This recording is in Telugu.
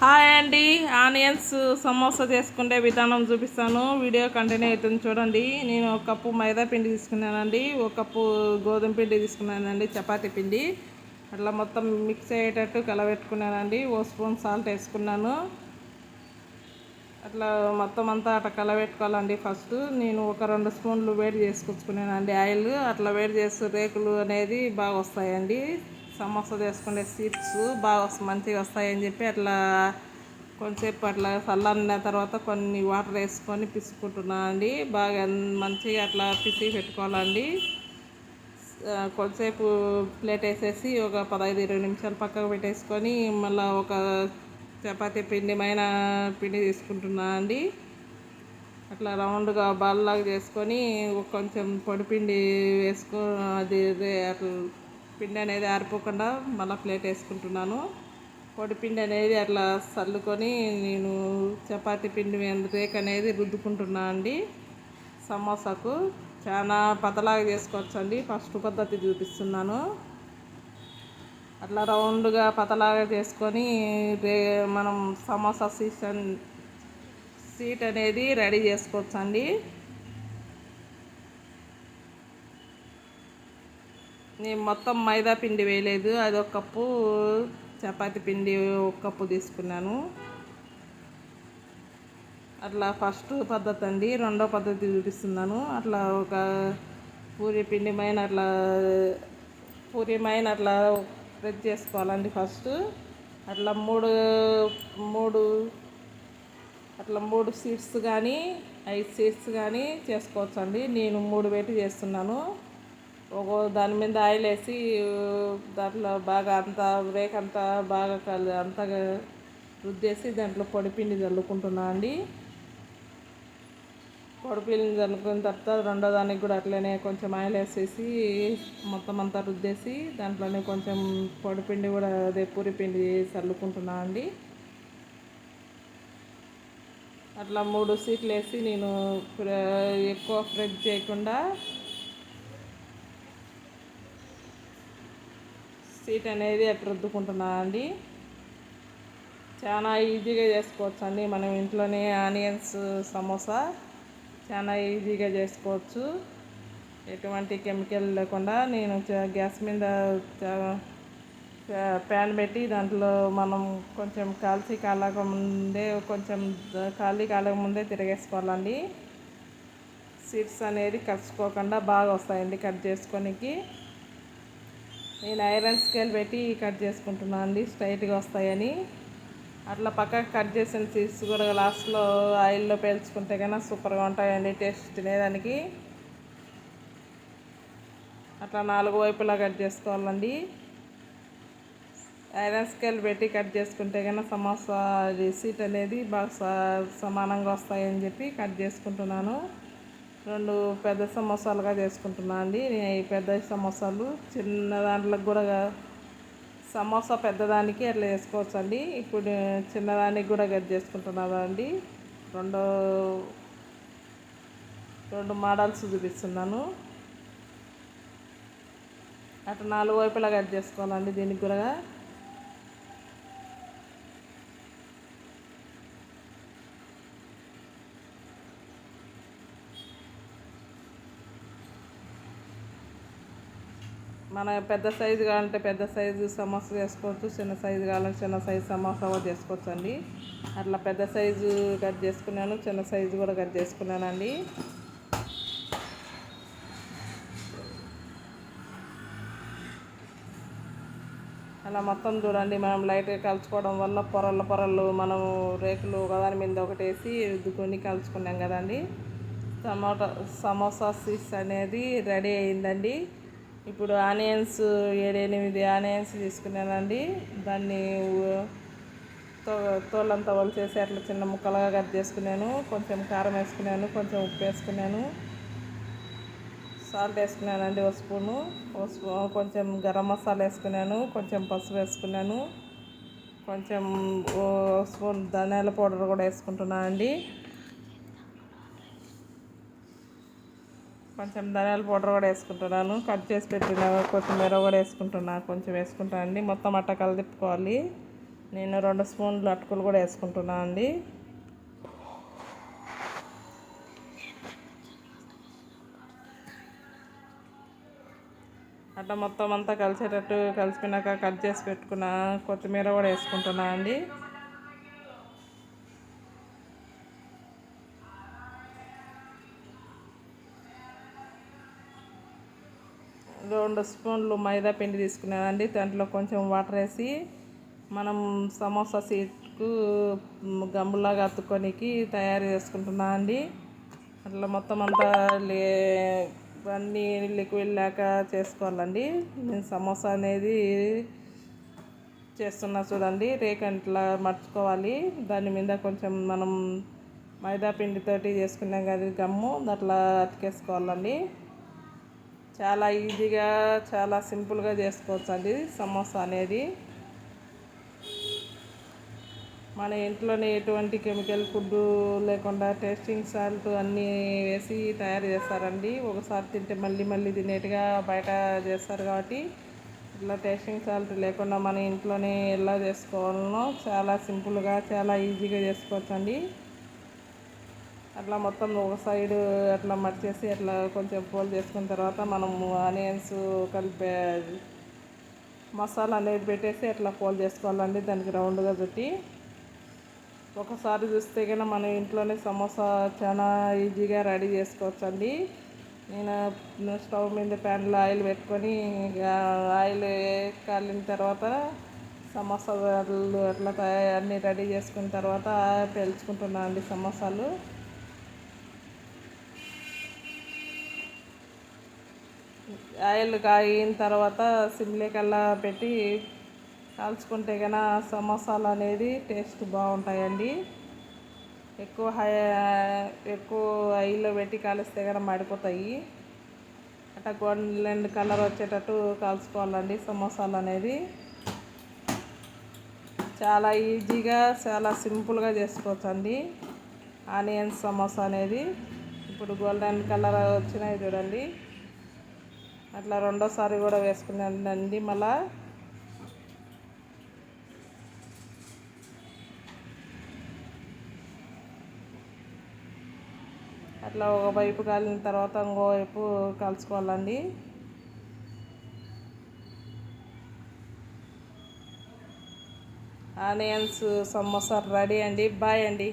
హాయ్ అండి ఆనియన్స్ సమోసా చేసుకునే విధానం చూపిస్తాను. వీడియో కంటిన్యూ అవుతుంది చూడండి. నేను ఒక కప్పు మైదా పిండి తీసుకున్నానండి ఒక కప్పు గోధుమ పిండి తీసుకున్నానండి చపాతీ పిండి. అట్లా మొత్తం మిక్స్ అయ్యేటట్టు కలబెట్టుకున్నానండి. ఓ స్పూన్ సాల్ట్ వేసుకున్నాను. అట్లా మొత్తం అంతా అట్లా కలబెట్టుకోవాలండి ఫస్ట్. నేను ఒక రెండు స్పూన్లు వేడి చేసుకొచ్చుకున్నానండి ఆయిల్. అట్లా వేడి చేస్తూ రేకులు అనేది బాగా వస్తాయండి. సమోసా చేసుకునే సీడ్స్ బాగా మంచిగా వస్తాయని చెప్పి అట్లా కొంచెంసేపు అట్లా చల్లన్న తర్వాత కొన్ని వాటర్ వేసుకొని పిసుకుంటున్నాను అండి. బాగా మంచిగా అట్లా పిసికి పెట్టుకోవాలండి. ఆ, కొంతసేపు ప్లేట్ వేసేసి ఒక పదహైదు ఇరవై నిమిషాలు పక్కకు పెట్టేసుకొని మళ్ళీ ఒక చపాతీ పిండిమైన పిండి తీసుకుంటున్నా అండి. అట్లా రౌండ్గా బాల్లాగా చేసుకొని కొంచెం పొడిపిండి వేసుకొని అది అట్లా పిండి అనేది ఆరిపోకుండా మళ్ళీ ప్లేట్ వేసుకుంటున్నాను. పొడి పిండి అనేది అట్లా చల్లుకొని నేను చపాతీ పిండి మీద రేక్ అనేది రుద్దుకుంటున్నా అండి. సమోసాకు చాలా పతలాగా చేసుకోవచ్చు అండి ఫస్ట్ పద్ధతి చూపిస్తున్నాను. అట్లా రౌండ్గా పతలాగా చేసుకొని రే మనం సమోసా సీసన్ సీట్ అనేది రెడీ చేసుకోవచ్చు నేను మొత్తం మైదా పిండి వేయలేదు. అది ఒక కప్పు చపాతి పిండి ఒక కప్పు తీసుకున్నాను. అట్లా ఫస్ట్ పద్ధతి అండి. రెండో పద్ధతి చూపిస్తున్నాను. అట్లా ఒక పూరి పిండి మైన అట్లా పూరి మైన అట్లా ప్రెస్ చేసుకోవాలండి ఫస్ట్. అట్లా మూడు మూడు అట్లా మూడు సీట్స్ కానీ ఐదు సీట్స్ కానీ చేసుకోవచ్చండి. నేను మూడు పెట్టి చేస్తున్నాను. ఒక దాని మీద ఆయిల్ వేసి దాంట్లో బాగా అంత బ్రేక్ అంతా బాగా కలి అంతా రుద్దేసి దాంట్లో పొడిపిండి చల్లుకుంటున్నా అండి. పొడిపిండి చల్లుకున్న తర్వాత రెండో దానికి కూడా అట్లనే కొంచెం ఆయిల్ వేసేసి మొత్తం అంతా రుద్దేసి దాంట్లోనే కొంచెం పొడిపిండి కూడా అదే పూరిపిండి చల్లుకుంటున్నా అండి. అట్లా మూడు సీట్లు వేసి నేను ఎక్కువ ఫ్రై చేయకుండా సీట్ అనేది అట్లా రుద్దుకుంటున్నా అండి? చాలా ఈజీగా చేసుకోవచ్చు అండి మనం ఇంట్లోనే ఆనియన్స్ సమోసా చాలా ఈజీగా చేసుకోవచ్చు. ఎటువంటి కెమికల్ లేకుండా నేను చ- గ్యాస్ మీద ప్యాన్ పెట్టి దాంట్లో మనం కొంచెం కాల్చి కాలక ముందే కొంచెం ఖాళీ కాలి కాలక ముందే తిరగేసుకోవాలండి. సీడ్స్ అనేది కలుసుకోకుండా బాగా వస్తాయండి కట్ చేసుకోనికి. నేను ఐరన్ స్కేల్ పెట్టి కట్ చేసుకుంటున్నాను అండి స్ట్రైట్గా వస్తాయని. అట్లా పక్కకు కట్ చేసిన సీడ్స్ కూడా లాస్ట్లో ఆయిల్లో పేల్చుకుంటే కన్నా సూపర్గా ఉంటాయండి టేస్ట్ తినేదానికి. అట్లా నాలుగు వైపులా కట్ చేసుకోవాలండి. ఐరన్ స్కేల్ పెట్టి కట్ చేసుకుంటే కన్నా సమోసా అది సీట్ అనేది బాగా సమానంగా వస్తాయని చెప్పి కట్ చేసుకుంటున్నాను. రెండు పెద్ద సమోసాలుగా చేసుకుంటున్నాను అండి. నేను ఈ పెద్ద సమోసాలు చిన్న దాంట్లో కూడా సమోసా పెద్దదానికి అట్లా చేసుకోవచ్చు అండి ఇప్పుడు చిన్నదానికి కూడా కట్ చేసుకుంటున్నాను అండి. రెండు రెండు మోడల్స్ చూపిస్తున్నాను. అట్లా నాలుగు వైపులా కట్ చేసుకోవాలండి దీనికి కూడా. మన పెద్ద సైజు కావాలంటే పెద్ద సైజు సమోసా చేసుకోవచ్చు చిన్న సైజు కావాలంటే చిన్న సైజు సమోసా కూడా చేసుకోవచ్చు అండి అట్లా పెద్ద సైజు కట్ చేసుకున్నాను చిన్న సైజు కూడా కట్ చేసుకున్నానండి. అలా మొత్తం చూడండి మనం లైట్గా కలుచుకోవడం వల్ల పొరలు పొరలు మనం రేకులు ఒకదాని మీద ఒకటి వేసి రుద్దుకొని కలుచుకున్నాం కదండి. టమాటా సమోసా సీస్ అనేది రెడీ అయిందండి. ఇప్పుడు ఆనియన్స్ ఏడెనిమిది ఆనియన్స్ తీసుకున్నానండి. దాన్ని ఊ- తో తోలంతా వలిచేసి అట్లా చిన్న ముక్కలుగా కట్ చేసుకున్నాను. కొంచెం కారం వేసుకున్నాను కొంచెం ఉప్పు వేసుకున్నాను. సాల్ట్ వేసుకున్నానండి ఒక స్పూను. కొంచెం గరం మసాలా వేసుకున్నాను కొంచెం పసుపు వేసుకున్నాను. కొంచెం స్పూన్ ధనియాల పౌడర్ కూడా వేసుకుంటున్నాను అండి కొంచెం ధనియాల పౌడర్ కూడా వేసుకుంటున్నాను. కట్ చేసి పెట్టిన కొత్తిమీర కూడా వేసుకుంటున్నాను కొంచెం వేసుకుంటాను అండి. మొత్తం అట్ట కలదిప్పుకోవాలి. నేను రెండు స్పూన్లు అటుకులు కూడా వేసుకుంటున్నాను అండి. అట్లా మొత్తం అంతా కలిసేటట్టు కలిసిపోయినాక కట్ చేసి పెట్టుకున్న కొత్తిమీర కూడా వేసుకుంటున్నా అండి. రెండు స్పూన్లు మైదా పిండి తీసుకున్నానండి. దాంట్లో కొంచెం వాటర్ వేసి మనం సమోసా సీట్కు గమ్ములాగా అత్తుకొనికి తయారు చేసుకుంటున్నా అండి అట్లా మొత్తం అంతా లే అన్నీ లిక్విడ్ లేక చేసుకోవాలండి. నేను సమోసా అనేది చేస్తున్నా చూడండి. రేకంట్లా అట్లా మర్చుకోవాలి. దాని మీద కొంచెం మనం మైదా పిండితోటి చేసుకున్నాం కదా గమ్ము. అట్లా అతికేసుకోవాలండి. చాలా ఈజీగా చాలా సింపుల్గా చేసుకోవచ్చు అండి సమోసా అనేది. మన ఇంట్లోనే ఎటువంటి కెమికల్ ఫుడ్ లేకుండా టేస్టింగ్ సాల్ట్ అన్నీ వేసి తయారు చేస్తారండి. ఒకసారి తింటే మళ్ళీ మళ్ళీ తినేట్టుగా బయట చేస్తారు కాబట్టి ఇట్లా టేస్టింగ్ సాల్ట్ లేకుండా మన ఇంట్లోనే ఎలా చేసుకోవాలనో చాలా సింపుల్గా చాలా ఈజీగా చేసుకోవచ్చు అండి అట్లా మొత్తం ఒక సైడ్ అట్లా మడిచేసి అట్లా కొంచెం పోల్ చేసుకున్న తర్వాత మనము ఆనియన్స్ కలిపే మసాలా అనేది పెట్టేసి అట్లా పోల్ చేసుకోవాలండి. దానికి రౌండ్గా చుట్టి ఒకసారి చూస్తే కన్నా మన ఇంట్లోనే సమోసా చాలా ఈజీగా రెడీ చేసుకోవచ్చు అండి నేను స్టవ్ మీద ప్యాన్లో ఆయిల్ పెట్టుకొని ఆయిల్ కాలిన తర్వాత సమోసాలు అట్లా అన్నీ రెడీ చేసుకున్న తర్వాత పెంచుకుంటున్నాను అండి సమోసాలు. ఆయిల్ కాగిన తర్వాత సిమ్లేకల్లా పెట్టి కాల్చుకుంటే కన్నా సమోసాలు అనేది టేస్ట్ బాగుంటాయండి ఎక్కువ హై ఎక్కువ ఆయిల్లో పెట్టి కాలిస్తే కన్నా మాడిపోతాయి. అట్లా గోల్డెన్ కలర్ వచ్చేటట్టు కాల్చుకోవాలండి సమోసాలు అనేది చాలా ఈజీగా చాలా సింపుల్గా చేసుకోవచ్చండి. ఆనియన్ ఆనియన్స్ సమోసా అనేది ఇప్పుడు గోల్డెన్ కలర్ వచ్చినాయి చూడండి. అట్లా రెండోసారి కూడా వేసుకున్నానండి మళ్ళా. అట్లా ఒక వైపు కాలిన తర్వాత ఇంకో వైపు కలుసుకోవాలండి ఆనియన్స్ సమోసా రెడీ అండి. బాయ్ అండి.